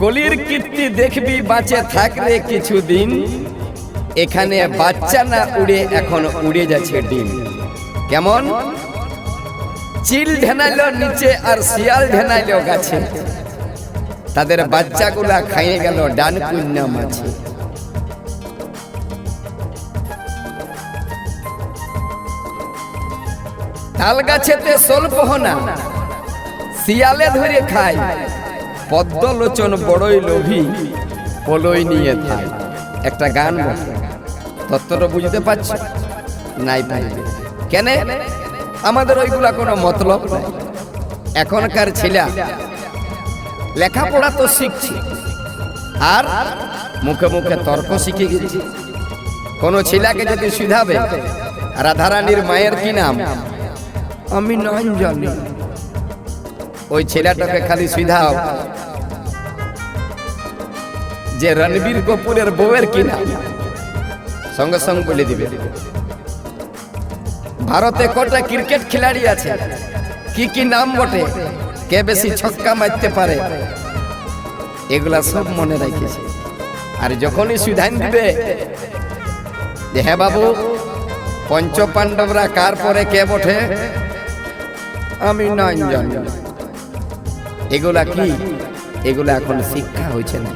কলির কীর্তি দেখবি, বাঁচে থাকলে কিছুদিন। এখানে বাচ্চা না উড়ে, এখন উড়ে যাচ্ছে ডিম। কেমন? চিল ঢেনাইলো নিচে আর শিয়াল ঢেনাইলো গাছে। তাদের বাচ্চাগুলা খাইয়ে গেল ডান কুন্যা মাছে তাল গাছেতে স্বল্প হনা শিয়ালে ধরে খায়। পদ্মলোচন বড়ই লোভী পলই নিয়ে খায় একটা গান। তত্ত্বটা বুঝতে পারছি? নাই পাইবে কেন? আমাদের ওইগুলা কোনো মতলব নাই। এখনকার ছেলা লেখাপড়া তো শিখছি। আর মুখে মুখে তর্ক শিখে গেছি। কোনো ছেলেকে যদি শুধাবে, রাধারানীর মায়ের কি নাম? আমি নয় জানি। ওই ছেলেটাকে খালি শুধাও। যে রণবীর কপুরের বউয়ের কি নাম সঙ্গে সঙ্গে বলে দিবে। ভারতে কটা ক্রিকেট খেলাড়ি আছে? কি কি নাম বটে? কে বেশি ছক্কা মারতে পারে? এগুলা সব মনে রাখিছে। আর যখনই সুধান দিবে, যে হ্যাঁ বাবু পঞ্চ পাণ্ডবরা কার পরে কে বটে? আমি নাই জানি এগুলা কি? এগুলা এখন শিক্ষা হয়েছে না।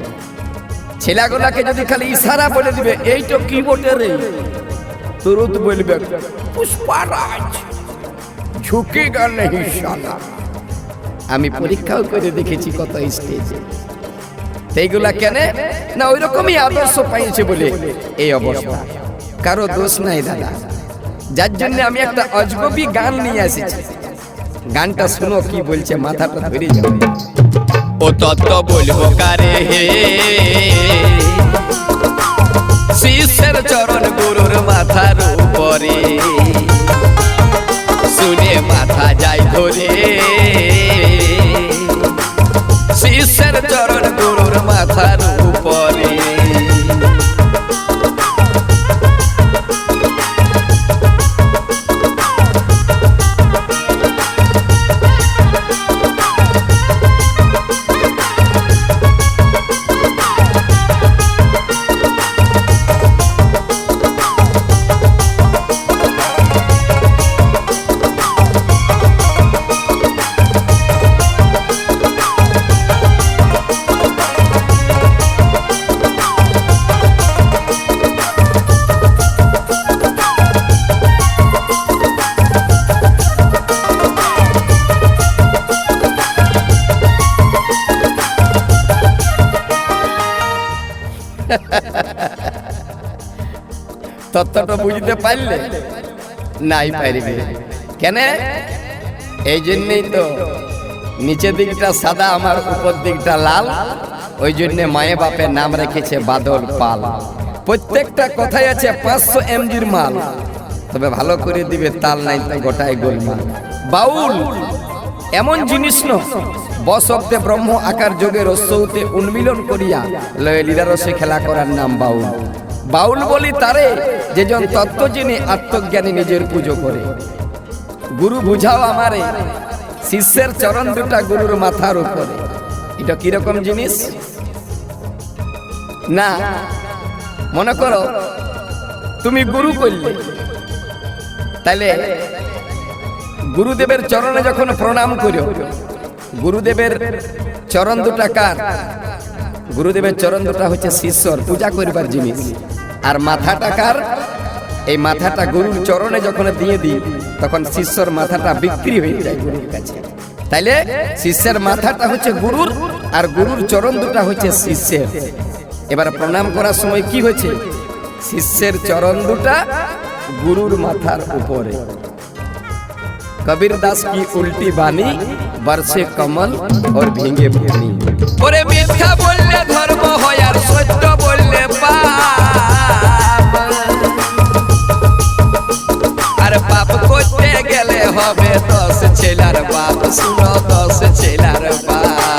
ছেলেগুলাকে যদি খালি ইশারা বলে দিবে এই তো কি বটে রে। তুরন্ত বলবে, পুষ্পারাজ ঝুঁকেগা নেই সালা আমি পরীক্ষাও করে দেখেছি কত স্টেজে। এইগুলা কেন? না ওই রকমই আদর্শ পাইছে বলে এই অবস্থা। কারও দোষ নাই দাদা। যার জন্য আমি একটা অজগবি গান নিয়ে এসেছি। গানটা শুনো, কি বলছে, মাথাটা ধরে যাবে। ও তত্ত্ব বলব কারে? হে শিষ্যের চরণ গুরুর মাথার উপরে। শুনে মাথা যায় ধরে। শিষ্যের চরণ গুরুর মাথার তত্ত্বটা বুঝতে পারলে নাই পারবে কেন? এই জন্যই তো নিচের দিকটা সাদা আমার উপর দিকটা লাল। ওই জন্যে মায়ে বাপের নাম রেখেছে বাদল পাল। প্রত্যেকটা কথাই আছে পাঁচশো এমজির মাল। তবে ভালো করে দিবে তাল নাই তো গোটায় গোলমাল। বাউল এমন জিনিস ন বসব্দে ব্রহ্ম আকার যোগে রস্যতে উন্মিলন করিয়া লয়ে লীলারসে খেলা করার নাম বাউল। বাউল বলি তারে যেজন তত্ত্ব জেনে আত্মজ্ঞানী নিজের পুজো করে। গুরু বুঝাও আমারে, শিষ্যের চরণ দুটা গুরুর মাথার উপরে। এটা কীরকম জিনিস? না, মনে করো, তুমি গুরু করলে। তাহলে গুরুদেবের চরণে যখন প্রণাম করো গুরুদেবের চরণ দুটা কার? গুরুদেবের চরণ দুটা হচ্ছে শিষ্যর পূজা করিবার জিনিস। আর মাথাটা কার? এই মাথাটা গুরুর চরণে যখন দিয়ে দিই, তখন শিষ্যর মাথাটা বিক্রি হয়ে যায় গুরুর কাছে। তাইলে শিষ্যের মাথাটা হচ্ছে গুরুর আর গুরুর চরণ দুটা হচ্ছে শিষ্যের। এবার প্রণাম করার সময় কি হয়েছে? শিষ্যের চরণ দুটা গুরুর মাথার উপরে। কবির দাস কি উল্টি বাণী? বর্ষে কমল ওর ভেঙে ভেঙে। ওরে ধর্ম হয় আর সত্য বললে পাপ। আর পাপ করতে গেলে হবে দশ ছেলার বাপ, শুনো দশ ছেলার বাপ।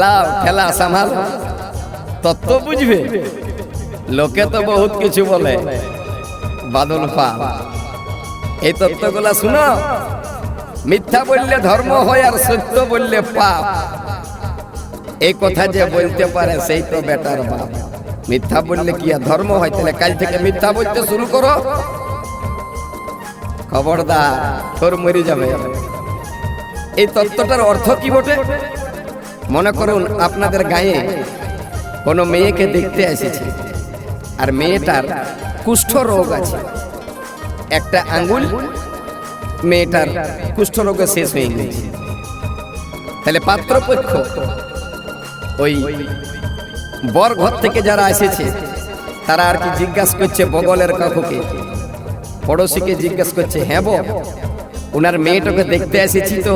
লাভ খেলা সামাল। তত্ত্ব বুঝবে? লোকে তো বহুত কিছু বলে। বাদল পা। এই তত্ত্বগুলা শুনো। মিথ্যা বললে ধর্ম হয় আর সত্য বললে পাপ। এই কথা যে বলতে পারে সেই তো বেটার বাপ। মিথ্যা বললে কি আর ধর্ম হয়? তাহলে কাল থেকে মিথ্যা বলতে শুরু করো। খবরদার, তোর মরে যাবে। এই তত্ত্বটার অর্থ কি বটে? মনে করুন, আপনাদের গায়ে কোনো মেয়েকে দেখতে এসেছে, আর মেয়েটার কুষ্ঠ রোগ আছে। একটা আঙ্গুল মেয়েটার কুষ্ঠ রোগে শেষ হয়ে গেছে। তাহলে পাত্রপক্ষ, ওই বর ঘর থেকে যারা এসেছে, তারা আর কি জিজ্ঞাসা করছে বগলের কাকুকে? পড়োশিকে জিজ্ঞাসা করছে হ্যাঁ ওনার মেয়েটাকে দেখতে এসেছি তো,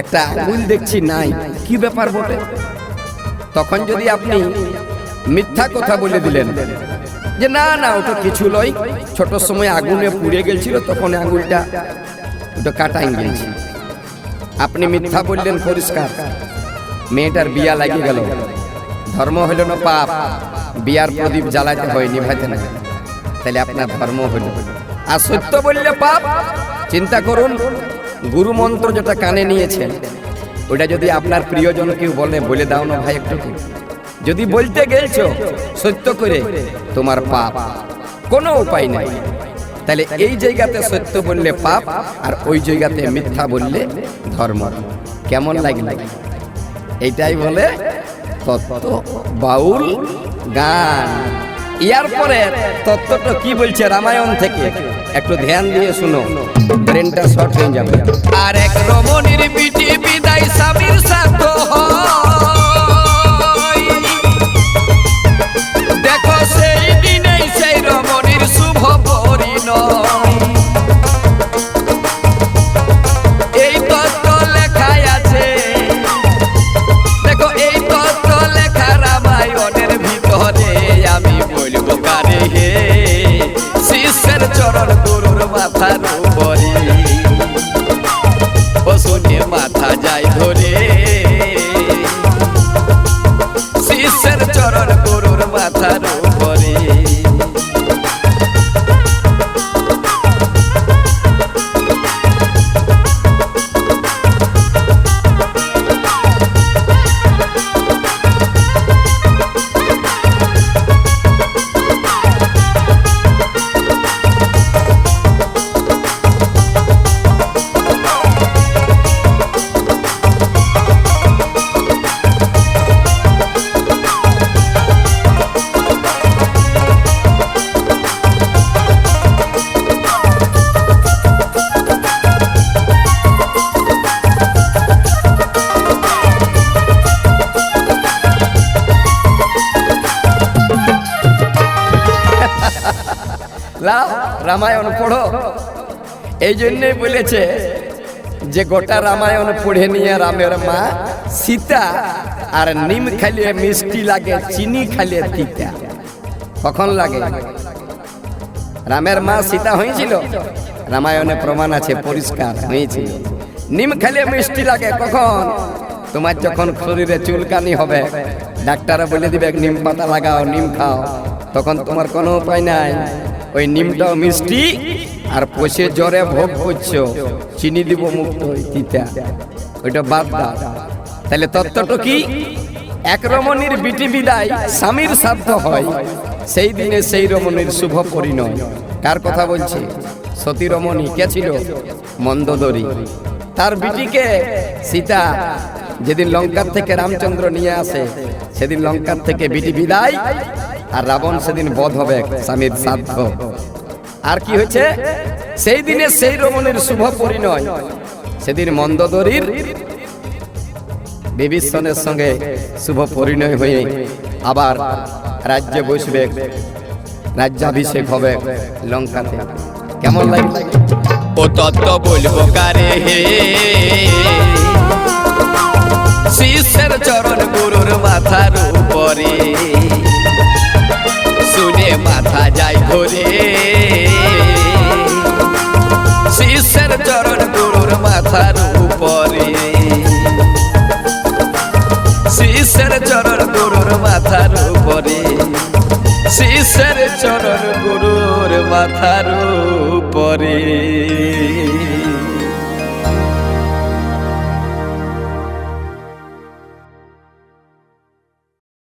একটা আঙ্গুল দেখছি, নাই। কি ব্যাপার বটে? তখন যদি আপনি মিথ্যা কথা বলে দিলেন, যে না না, ওটা কিছু লয় ছোট সময় আগুনে পুড়ে গেছিল তখন আঙুলটা, ওটা কাটাই গেছে আপনি মিথ্যা বললেন, পরিষ্কার। মেয়েটার বিয়া লাগিয়ে গেল। ধর্ম হইল না পাপ। বিয়ার প্রদীপ জ্বালাতে হয়, নিভাইতে না তাহলে আপনার ধর্ম হইল। আর সত্য বললে পাপ চিন্তা করুন, গুরু মন্ত্র যেটা কানে নিয়েছেন ওটা যদি আপনার প্রিয়জন কেউ বলে বলে দাও না ভাই একটু। যদি বলতে গেলছো, সত্য করে, তোমার পাপ কোনো উপায় নাই। তাহলে এই জায়গাতে সত্য বললে পাপ, আর ওই জায়গাতে মিথ্যা বললে ধর্ম। কেমন লাগলে? এইটাই বলে তত্ত্ব বাউল গান। ইয়ার পরে তত্ত্বটা কি বলছে রামায়ণ থেকে? একটু ধ্যান দিয়ে শুনো। ব্রেনটা শর্ট হয়ে যাবে। আর এক রমণীর পিঠে বিদায় স্বামীর সাথ হয়। রামায়ণ পড়ো। এই জন্যই বলেছে যে গোটা রামায়ণ পড়ে নিয়ে রামের মা সীতা আর নিম খালিয়ে মিষ্টি লাগে, চিনি খালিয়ে তিতা। কখন লাগে? রামের মা সীতা হয়েছিল? রামায়ণে প্রমাণ আছে, পরিষ্কার হয়েছিল। নিম খালিয়ে মিষ্টি লাগে, কখন? তোমার যখন শরীরে চুলকানি হবে ডাক্তাররা বলে দিবে, নিম পাতা লাগাও, নিম খাও। তখন তোমার কোনো উপায় নাই। ওই নিমটাও মিষ্টি আর পচে জ্বরে ভোগ করছ, চিনি দিব মুক্ত তিতা। ওইটা বাদ দাও। তাহলে তত্ত্বটা কি? এক রমণীর বিটি বিদায় স্বামীর শ্রাদ্ধ হয়, সেই দিনে সেই রমণীর শুভ পরিণয়। কার কথা বলছি? সতী রমণী কে ছিল? মন্দোদরী। তার বিটিকে সীতা যেদিন লঙ্কার থেকে রামচন্দ্র নিয়ে আসে, সেদিন লঙ্কার থেকে বিটি বিদায় আর রাবণ সেদিন বধ হবে স্বামীর সাধ্য। আর কি হয়েছে? সেই দিনে সেই রমণীর শুভ পরিণয়। সেদিন মন্দোদরীর বিভীষণের সঙ্গে শুভ পরিণয় হয়ে আবার রাজ্যে বসবে, রাজ্যাভিষেক হবে লঙ্কাতে। কেমন লাগবে ও তত্ত্ব বলব কারে? হে শিষ্যের চরণ গুরুর মাথার উপরে। শুনে মাথা যায় ধরে। শিষ্যের চরণ গুরুর মাথার উপরে। শিষ্যের চরণ গুরুর মাথার উপরে। শিষ্যের চরণ গুরুর মাথার উপরে।